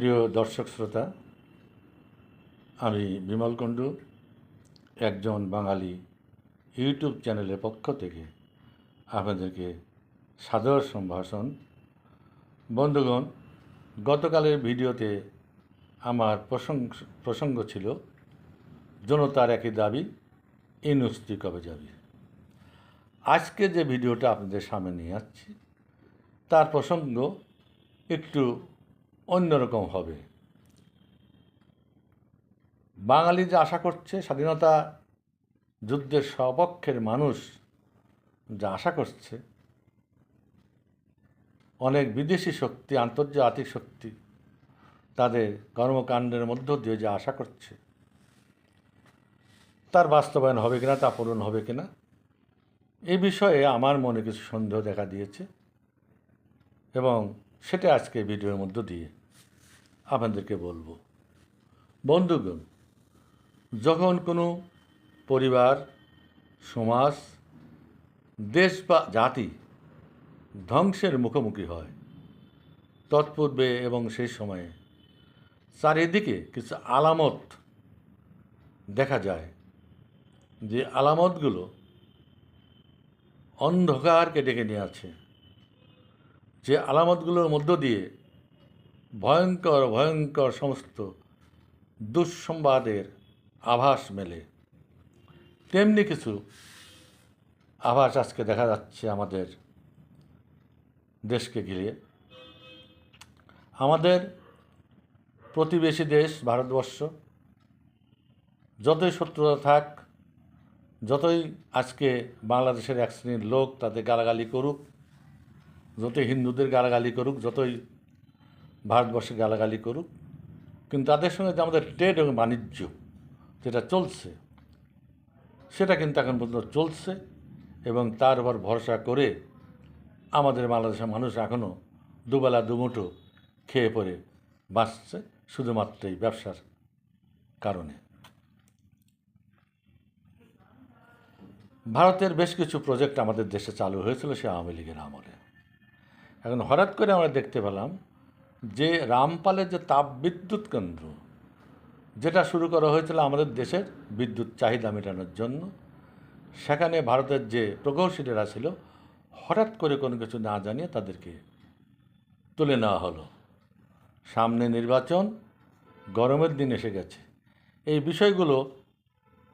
প্রিয় দর্শক শ্রোতা, আমি বিমল কুণ্ডু, একজন বাঙালি ইউটিউব চ্যানেলের পক্ষ থেকে আপনাদেরকে সাদর সম্ভাষণ। বন্ধুগণ, গতকালের ভিডিওতে আমার প্রসঙ্গ প্রসঙ্গ ছিল, জনতার একই দাবি ইউনিভার্সিটি কবে যাবে আজকে যে ভিডিওটা আপনাদের সামনে নিয়ে আসছি, তার প্রসঙ্গ একটু অন্যরকম হবে। বাঙালি যে আশা করছে, স্বাধীনতা যুদ্ধের সপক্ষের মানুষ যা আশা করছে, অনেক বিদেশি শক্তি, আন্তর্জাতিক শক্তি তাদের কর্মকাণ্ডের মধ্য দিয়ে যা আশা করছে, তার বাস্তবায়ন হবে কিনা, তা পূরণ হবে কিনা এই বিষয়ে আমার মনে কিছু সন্দেহ দেখা দিয়েছে এবং সেটা আজকে ভিডিওর মধ্য দিয়ে। আপনাদেরকে বলব। বন্ধুগণ, যখন কোনো পরিবার, সমাজ, দেশ বা জাতি ধ্বংসের মুখোমুখি হয়, তৎপূর্বে এবং সেই সময়ে চারিদিকে কিছু আলামত দেখা যায় যে আলামতগুলো অন্ধকারকে ডেকে নিয়ে আছে। যে আলামতগুলোর মধ্য দিয়ে ভয়ঙ্কর ভয়ঙ্কর সমস্ত দুঃসংবাদের আভাস মেলে। তেমনি কিছু আভাস আজকে দেখা যাচ্ছে আমাদের দেশকে ঘিরে। আমাদের প্রতিবেশী দেশ ভারতবর্ষ, যতই শত্রুতা থাক, যতই আজকে বাংলাদেশের এক শ্রেণির লোক তাদের গালাগালি করুক, যতই হিন্দুদের গালাগালি করুক, যতই ভারতবর্ষে গালাগালি করুক, কিন্তু তাদের সঙ্গে যে আমাদের ট্রেড এবং বাণিজ্য যেটা চলছে, সেটা কিন্তু এখন পর্যন্ত চলছে এবং তার উপর ভরসা করে আমাদের বাংলাদেশের মানুষ এখনও দুবেলা দুমুঠো খেয়ে পড়ে বাঁচছে শুধুমাত্র এই ব্যবসার কারণে। ভারতের বেশ কিছু প্রজেক্ট আমাদের দেশে চালু হয়েছিল সে আওয়ামী লীগের আমলে। এখন হঠাৎ করে আমরা দেখতে পেলাম যে রামপালের যে তাপ বিদ্যুৎ কেন্দ্র, যেটা শুরু করা হয়েছিল আমাদের দেশের বিদ্যুৎ চাহিদা মেটানোর জন্য, সেখানে ভারতের যে প্রকৌশলীরা ছিল, হঠাৎ করে কোনো কিছু না জানিয়ে তাদেরকে তুলে নেওয়া হলো। সামনে নির্বাচন, গরমের দিন এসে গেছে। এই বিষয়গুলো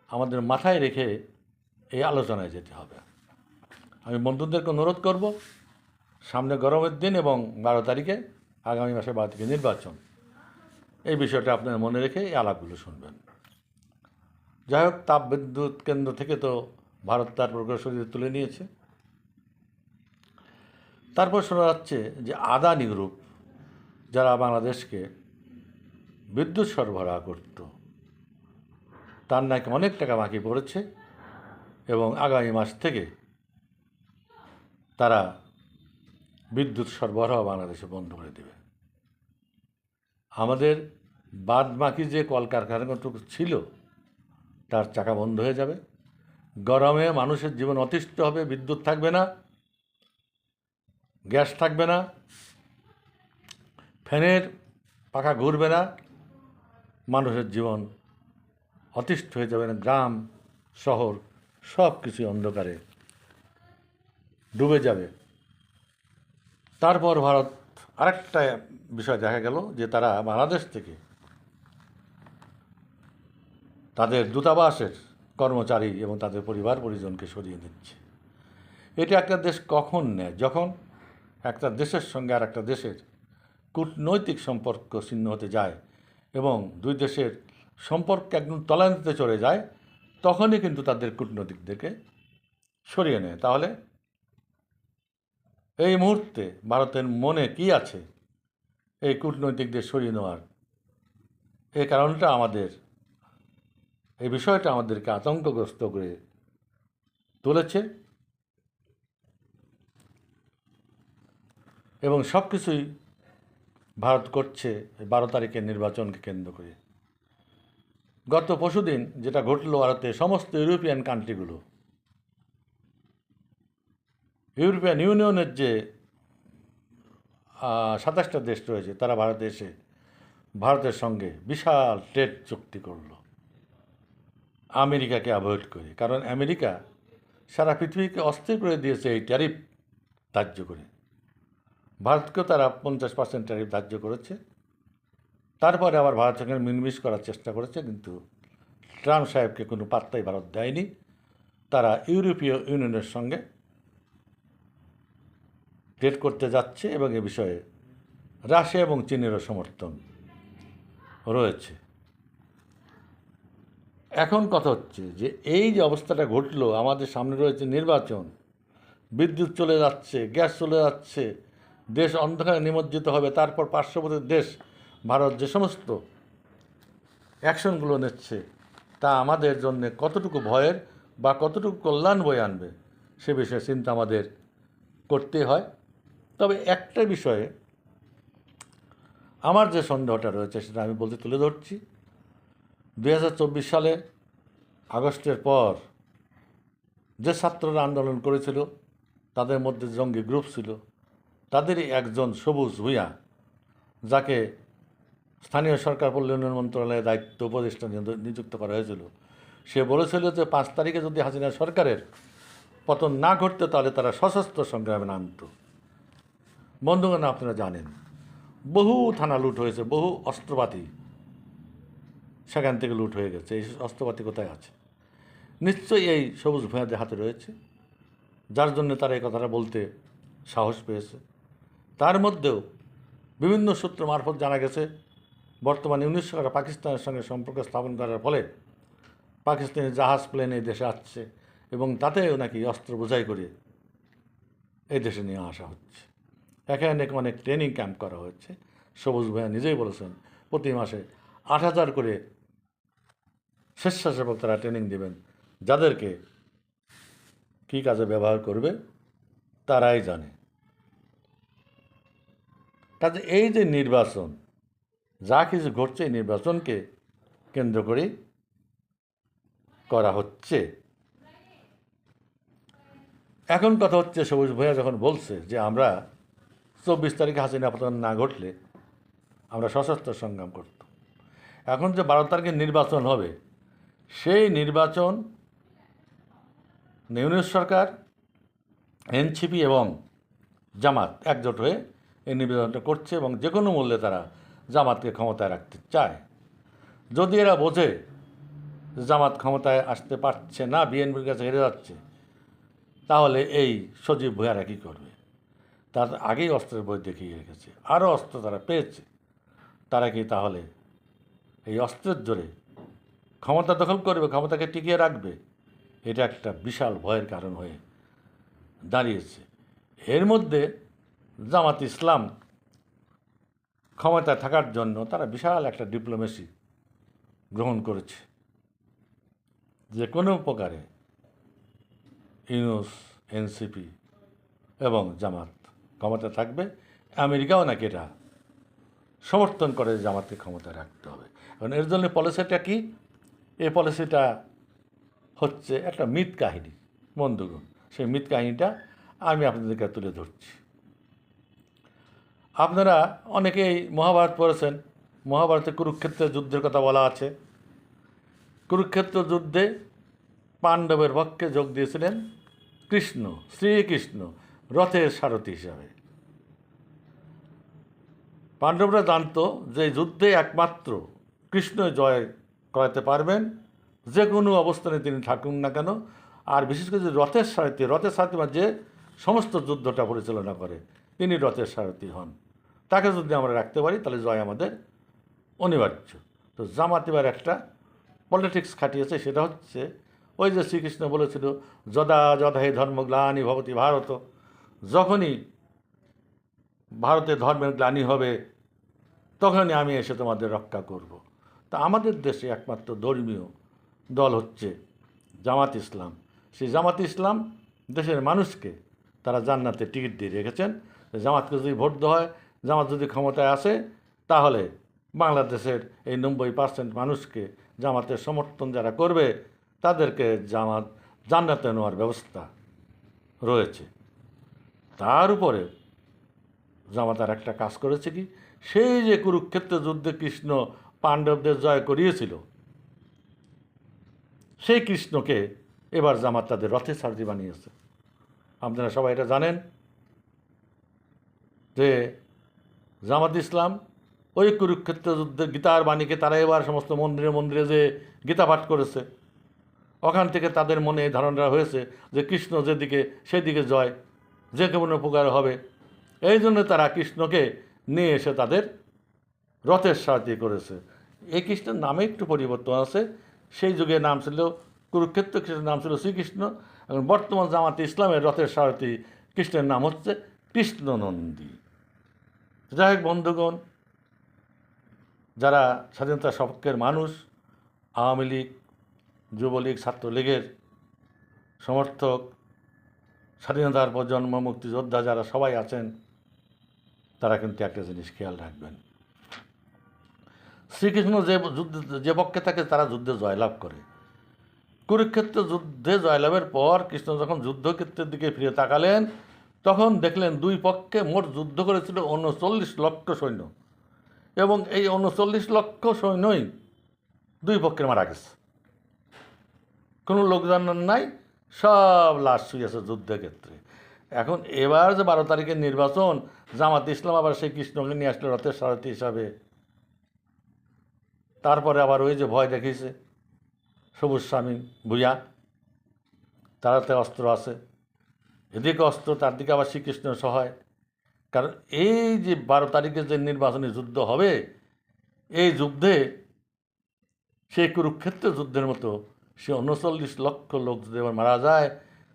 আমাদের মাথায় রেখে এই আলোচনায় যেতে হবে। আমি বন্ধুদেরকে অনুরোধ করব, সামনে গরমের দিন এবং বারো তারিখে আগামী মাসে বারো নির্বাচন। এই বিষয়টা আপনার মনে রেখে এই আলাপগুলো শুনবেন। যাই হোক তাপ বিদ্যুৎ কেন্দ্র থেকে তো ভারত তার প্রকৌশলী তুলে নিয়েছে। তারপর শোনা যাচ্ছে যে আদানি গ্রুপ, যারা বাংলাদেশকে বিদ্যুৎ সরবরাহ করত, তার নাকি অনেক টাকা বাকি পড়েছে এবং আগামী মাস থেকে তারা বিদ্যুৎ সরবরাহ বাংলাদেশে বন্ধ করে দেবে। আমাদের বাদ বাকি যে কলকারখানাটুকু ছিল, তার চাকা বন্ধ হয়ে যাবে। গরমে মানুষের জীবন অতিষ্ঠ হবে, বিদ্যুৎ থাকবে না, গ্যাস থাকবে না, ফ্যানের পাখা ঘুরবে না, মানুষের জীবন অতিষ্ঠ হয়ে যাবে না, গ্রাম, শহর সব কিছু অন্ধকারে ডুবে যাবে। তারপর ভারত আরেকটা বিষয় দেখা গেল যে তারা বাংলাদেশ থেকে তাদের দূতাবাসের কর্মচারী এবং তাদের পরিবার পরিজনকে সরিয়ে দিচ্ছে এটা একটা দেশ কখন নেয়? যখন একটা দেশের সঙ্গে আর একটা দেশের কূটনৈতিক সম্পর্ক ছিন্ন হতে যায় এবং দুই দেশের সম্পর্ক একদম তলানিতে চলে যায়, তখনই কিন্তু তাদের কূটনৈতিকদেরকে সরিয়ে নেয়। তাহলে এই মুহূর্তে ভারতের মনে কি আছে? এই কূটনৈতিকদের সরিয়ে নেওয়ার। এই কারণটা আমাদের, এই বিষয়টা আমাদেরকে আতঙ্কগ্রস্ত করে তুলেছে। এবং সব কিছুই ভারত করছে বারো তারিখের নির্বাচনকে কেন্দ্র করে। গত পরশুদিন যেটা ঘটলো ভারতে সমস্ত ইউরোপিয়ান কান্ট্রিগুলো ইউরোপিয়ান ইউনিয়নের যে সাতাশটা দেশ রয়েছে, তারা ভারতে এসে ভারতের সঙ্গে বিশাল ট্রেড চুক্তি করল। আমেরিকাকে অ্যাভয়েড করে, কারণ আমেরিকা সারা পৃথিবীকে অস্থির করে দিয়েছে এই ট্যারিফ ধার্য করে। ভারতকেও তারা পঞ্চাশ পার্সেন্ট ট্যারিফ ধার্য করেছে। তারপরে আবার ভারত সঙ্গে মিনমিশ করার চেষ্টা করেছে, কিন্তু ট্রাম্প সাহেবকে কোনো পাত্তাই ভারত দেয়নি। তারা ইউরোপীয় ইউনিয়নের সঙ্গে ট্রেড করতে যাচ্ছে এবং এ বিষয়ে রাশিয়া এবং চীনেরও সমর্থন রয়েছে। এখন কথা হচ্ছে যে এই যে অবস্থাটা ঘটলো, আমাদের সামনে রয়েছে নির্বাচন। বিদ্যুৎ চলে যাচ্ছে, গ্যাস চলে যাচ্ছে, দেশ অন্ধকারে নিমজ্জিত হবে, তারপর পার্শ্ববর্তী দেশ, ভারত যে সমস্ত অ্যাকশনগুলো নিচ্ছে, তা আমাদের জন্য কতটুকু ভয়ের বা কতটুকু কল্যাণ বয়ে আনবে, সে বিষয়ে চিন্তা আমাদের করতে হয়। তবে একটা বিষয়ে আমার যে সন্দেহটা রয়েছে সেটা আমি বলতে তুলে ধরছি। দু হাজার চব্বিশ সালে আগস্টের পর যে ছাত্ররা আন্দোলন করেছিল, তাদের মধ্যে জঙ্গি গ্রুপ ছিল। তাদেরই একজন সবুজ ভূঁইয়া, যাকে স্থানীয় সরকার উন্নয়ন মন্ত্রণালয়ের দায়িত্ব উপদেষ্টা নিযুক্ত করা হয়েছিল। সে বলেছিল যে পাঁচ তারিখে যদি হাসিনা সরকারের পতন না ঘটতো, তাহলে তারা সশস্ত্র সংগ্রামে নামত। বন্ধুগণ, আপনারা জানেন, বহু থানা লুট হয়েছে, বহু অস্ত্রপাতি সেখান থেকে লুট হয়ে গেছে। এই অস্ত্রপাতি কোথায় আছে? নিশ্চয়ই এই সবুজ ভূঁয়াদের হাতে রয়েছে। যার জন্য তারা এই কথাটা বলতে সাহস পেয়েছে। তার মধ্যেও বিভিন্ন সূত্র মারফত জানা গেছে, বর্তমানে উনিশ সরকার পাকিস্তানের সঙ্গে সম্পর্ক স্থাপন করার ফলে পাকিস্তানি জাহাজ প্লেন এই দেশে আসছে এবং তাতেও নাকি অস্ত্র বোঝাই করে এই দেশে নিয়ে আসা হচ্ছে। এখানে অনেক ট্রেনিং ক্যাম্প করা হচ্ছে সবুজ ভাইয়া নিজেই বলেছেন, প্রতি মাসে আট হাজার করে স্বেচ্ছাসেবক তারা ট্রেনিং দেবেন। যাদেরকে কী কাজে ব্যবহার করবে, তারাই জানে। কাজে এই যে নির্বাচন, যা কিছু ঘটছে এই নির্বাচনকে কেন্দ্র করে করা হচ্ছে। এখন কথা হচ্ছে, সবুজ ভূঁইয়া যখন বলছে যে আমরা চব্বিশ তারিখে হাসিনা পতন না ঘটলে আমরা সশস্ত্র সংগ্রাম করত এখন যে বারো তারিখে নির্বাচন হবে, সেই নির্বাচন ইউনিট সরকার, এনসিপি এবং জামাত একজোট হয়ে এই নিবেদনটা করছে এবং যে কোনো মূল্যে তারা জামাতকে ক্ষমতায় রাখতে চায়। যদি এরা বোঝে জামাত ক্ষমতায় আসতে পারছে না, বিএনপির কাছে হেরে যাচ্ছে, তাহলে এই সজীব ভূয়ারা কী করবে? তার আগেই অস্ত্রের বই দেখিয়ে রেখেছে, আরও অস্ত্র তারা পেয়েছে। তারা কি তাহলে এই অস্ত্রের জোরে ক্ষমতা দখল করবে, ক্ষমতাকে টিকিয়ে রাখবে? এটা একটা বিশাল ভয়ের কারণ হয়ে দাঁড়িয়েছে। এর মধ্যে জামাত ইসলাম ক্ষমতায় থাকার জন্য তারা বিশাল একটা ডিপ্লোমেসি গ্রহণ করেছে। যে কোনো প্রকারে ইউনুস, এনসিপি এবং জামাত ক্ষমতা থাকবে, আমেরিকাও নাকি এটা সমর্থন করে জামাতকে ক্ষমতা রাখতে হবে। এখন এর জন্য পলিসিটা কি? এই পলিসিটা হচ্ছে একটা মিথ কাহিনী বন্ধুগণ সেই মিথ কাহিনীটা আমি আপনাদেরকে তুলে ধরছি। আপনারা অনেকেই মহাভারত পড়েছেন। মহাভারতে কুরুক্ষেত্রের যুদ্ধের কথা বলা আছে। কুরুক্ষেত্র যুদ্ধে পাণ্ডবের পক্ষে যোগ দিয়েছিলেন কৃষ্ণ, শ্রীকৃষ্ণ। রথের সারথি হিসাবে। পাণ্ডবরা জানতো যে যুদ্ধে একমাত্র কৃষ্ণ জয় করাতে পারবেন, যে কোনো অবস্থানে তিনি থাকুন না কেন, আর বিশেষ করে যে রথের সারথি রথের সারথি মানে যে সমস্ত যুদ্ধটা পরিচালনা করে, তিনি রথের সারথি হন। তাকে যদি আমরা রাখতে পারি, তাহলে জয় আমাদের অনিবার্য। তো জামাত এবার একটা পলিটিক্স খাটিয়েছে, সেটা হচ্ছে ওই যে শ্রীকৃষ্ণ বলেছিল, যদা যদা হে ধর্মগ্লানি ভবতি ভারত। যখনই ভারতে ধর্মের গ্লানি হবে, তখনই আমি এসে তোমাদের রক্ষা করব। তা আমাদের দেশে একমাত্র ধর্মীয় দল হচ্ছে জামাত ইসলাম। সেই জামাত ইসলাম দেশের মানুষকে তারা জান্নাতে টিকিট দিয়ে রেখেছেন। জামাতকে যদি ভোট দেওয়া হয়, জামাত যদি ক্ষমতায় আসে, তাহলে বাংলাদেশের এই নব্বই পার্সেন্ট মানুষকে জামাতের সমর্থন যারা করবে, তাদেরকে জামাত জান্নাতে নেওয়ার ব্যবস্থা রয়েছে। তার উপরে জামাতার একটা কাজ করেছে কি? সেই যে কুরুক্ষেত্র যুদ্ধে কৃষ্ণ পাণ্ডবদের জয় করিয়েছিল, সেই কৃষ্ণকে এবার জামাত তাদের রথে সারথি বানিয়েছে। আপনারা সবাই এটা জানেন যে জামাত ইসলাম ওই কুরুক্ষেত্র যুদ্ধে গীতার বাণীকে তারা এবার সমস্ত মন্দিরে মন্দিরে যে গীতা পাঠ করেছে, ওখান থেকে তাদের মনে এই ধারণা হয়েছে যে কৃষ্ণ যেদিকে সেদিকে জয় যে কেমন উপকার হবে। এই জন্য তারা কৃষ্ণকে নিয়ে এসে তাদের রথের সাহায্য করেছে। এই কৃষ্ণের নামে একটু পরিবর্তন আছে। সেই যুগে নাম ছিল কুরুক্ষেত্র, কৃষ্ণের নাম ছিল শ্রীকৃষ্ণ। এবং বর্তমান জামাতে ইসলামের রথের সারথী কৃষ্ণের নাম হচ্ছে কৃষ্ণনন্দী। যাই হোক বন্ধুগণ, যারা স্বাধীনতা সপক্ষের মানুষ, আওয়ামী লীগ, যুবলীগ, ছাত্রলীগের সমর্থক স্বাধীনতার প্রজন্ম মুক্তিযোদ্ধা যারা সবাই আছেন, তারা কিন্তু একটা জিনিস খেয়াল রাখবেন। শ্রীকৃষ্ণ যে যুদ্ধে, যে পক্ষে থাকে তারা যুদ্ধে জয়লাভ করে। কুরুক্ষেত্র যুদ্ধে জয়লাভের পর কৃষ্ণ যখন যুদ্ধক্ষেত্রের দিকে ফিরে তাকালেন, তখন দেখলেন দুই পক্ষে মোট যুদ্ধ করেছিল উনচল্লিশ লক্ষ সৈন্য। এবং এই উনচল্লিশ লক্ষ সৈন্যই দুই পক্ষের মারা গেছে। কোনো লোকজন নাই সব লাশ শুয়ে শুয়েছে যুদ্ধক্ষেত্রে এখন এবার যে বারো তারিখের নির্বাচন, জামাত ইসলাম আবার সেই কৃষ্ণকে নিয়ে আসলো রথের সারথী হিসাবে। তারপরে আবার ওই যে ভয় দেখিয়েছে, সবুজ স্বামী ভুইয়া তারাতে অস্ত্র আছে। এদিকে অস্ত্র তার দিকে আবার শ্রীকৃষ্ণ সহায়। কারণ এই যে বারো তারিখে যে নির্বাচনী যুদ্ধ হবে, এই যুদ্ধে সেই কুরুক্ষেত্র যুদ্ধের মতো সে উনচল্লিশ লক্ষ লোক যদি এবার মারা যায়,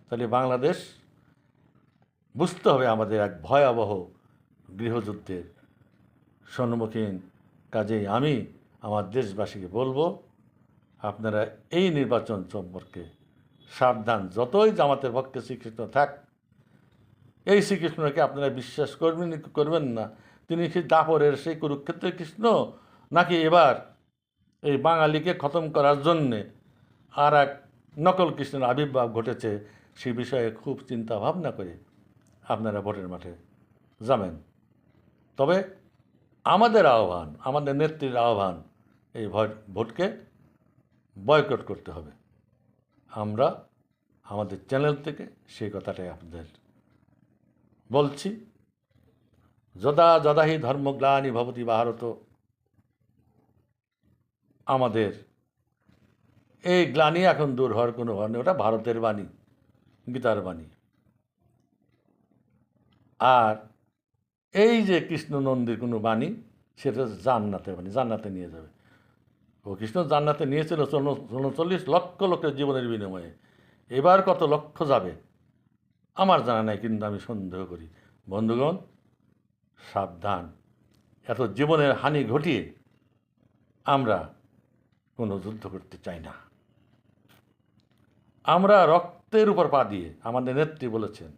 তাহলে বাংলাদেশ বুঝতে হবে আমাদের এক ভয়াবহ গৃহযুদ্ধের সম্মুখীন কাজেই আমি আমার দেশবাসীকে বলব, আপনারা এই নির্বাচন সম্পর্কে সাবধান। যতই জামাতের পক্ষে শ্রীকৃষ্ণ থাক, এই শ্রীকৃষ্ণকে আপনারা বিশ্বাস করবেন করবেন না। তিনি সেই দাপরের সেই কুরুক্ষেত্রের কৃষ্ণ? নাকি এবার এই বাঙালিকে খতম করার জন্যে আর এক নকল কৃষ্ণের আবির্ভাব ঘটেছে সে বিষয়ে খুব চিন্তা ভাবনা করে আপনারা ভোটের মাঠে যাবেন। তবে আমাদের আহ্বান, আমাদের নেত্রীর আহ্বান, এই ভোট, ভোটকে বয়কট করতে হবে। আমরা আমাদের চ্যানেল থেকে সেই কথাটাই আপনাদের বলছি। যদা যদাহি ধর্মগ্লানি ভবতি ভারত আমাদের এই গ্লানি এখন দূর হওয়ার কোনো ঘর নেই, ওটা ভারতের বাণী, গীতার বাণী। আর এই যে কৃষ্ণ নন্দীর কোনো বাণী, সেটা জান্নাতের বাণী, জান্নাতে নিয়ে যাবে। ও কৃষ্ণ জান্নাতে নিয়েছিল উনচল্লিশ লক্ষ লোকের জীবনের বিনিময়ে। এবার কত লক্ষ যাবে, আমার জানা নাই, কিন্তু আমি সন্দেহ করি। বন্ধুগণ, সাবধান। এত জীবনের হানি ঘটিয়ে আমরা কোনো যুদ্ধ করতে চাই না। আমরা রক্তের উপর পা দিয়ে, আমাদের নেত্রী বলেছেন,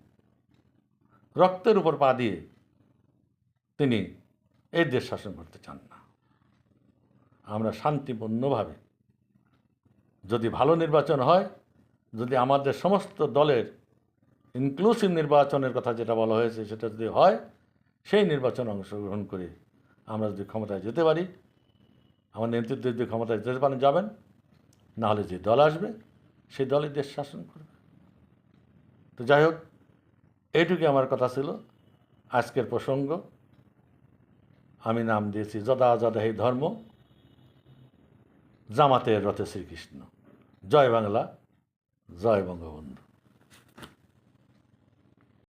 রক্তের উপর পা দিয়ে তিনি এই দেশ শাসন করতে চান না। আমরা শান্তিপূর্ণভাবে যদি ভালো নির্বাচন হয়, যদি আমাদের সমস্ত দলের ইনক্লুসিভ নির্বাচনের কথা যেটা বলা হয়েছে সেটা যদি হয়, সেই নির্বাচনে অংশগ্রহণ করে আমরা যদি ক্ষমতায় যেতে পারি, আমাদের নেতৃত্ব যদি ক্ষমতায় যেতে পারেন, যাবেন, নাহলে যে দল আসবে সেই দলই দেশ শাসন করবে। তো যাই হোক, এইটুকুই আমার কথা ছিল। আজকের প্রসঙ্গ। আমি নাম দিয়েছি যদা যদা হে ধর্ম জামাতের রথে শ্রীকৃষ্ণ। জয় বাংলা, জয় বঙ্গবন্ধু।